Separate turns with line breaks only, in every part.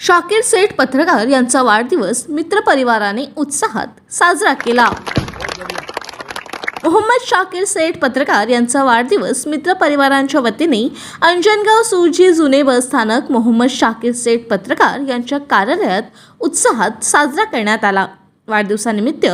शाकीर सेठ पत्रकार यांचा वाढदिवस मित्रपरिवाराने उत्साहात साजरा केला. मोहम्मद शाकिर सेठ पत्रकार यांचा वाढदिवस मित्रपरिवारांच्या वतीने अंजनगाव सुजी जुने बस स्थानक मोहम्मद शाकिर सेठ पत्रकार यांच्या कार्यालयात उत्साहात साजरा करण्यात आला. वाढदिवसानिमित्त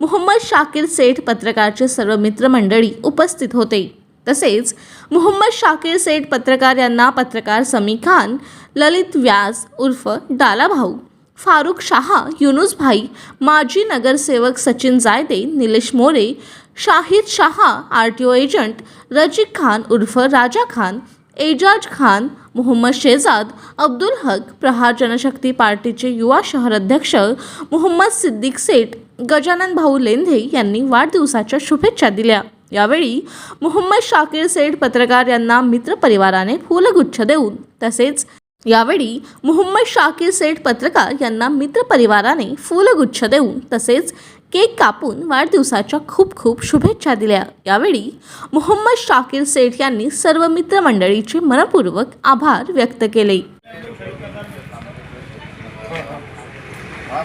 मोहम्मद शाकिर सेठ पत्रकारचे सर्व मित्रमंडळी उपस्थित होते. तसेच मोहम्मद शाकीर सेठ पत्रकार यांना पत्रकार समी खान ललित व्यास उर्फ डाला भाऊ फारुख शहा युनुस भाई माजी नगरसेवक Sachin Jayde Nilesh More Shahid Shah R T O agent Razik Khan उर्फ राजा खान एजाज खान मोहम्मद शेजाद अब्दुल हक प्रहार जनशक्ती पार्टीचे युवा शहर अध्यक्ष मोहम्मद सिद्दीक सेठ गजानन भाऊ लेंधे यांनी वाढदिवसाच्या शुभेच्छा दिल्या. यावेळी मोहम्मद शाकीर सेठ पत्रकार यांना मित्रपरिवाराने फुलगुच्छ देऊन तसेच यावेळी मोहम्मद शाकीर सेठ पत्रकार यांना मित्रपरिवाराने फुलगुच्छ देऊन तसेच केक कापून वाढदिवसाच्या खूप खूप शुभेच्छा दिल्या. यावेळी मोहम्मद शाकीर सेठ यांनी सर्व मित्रमंडळीचे मनपूर्वक आभार व्यक्त केले.
हाँ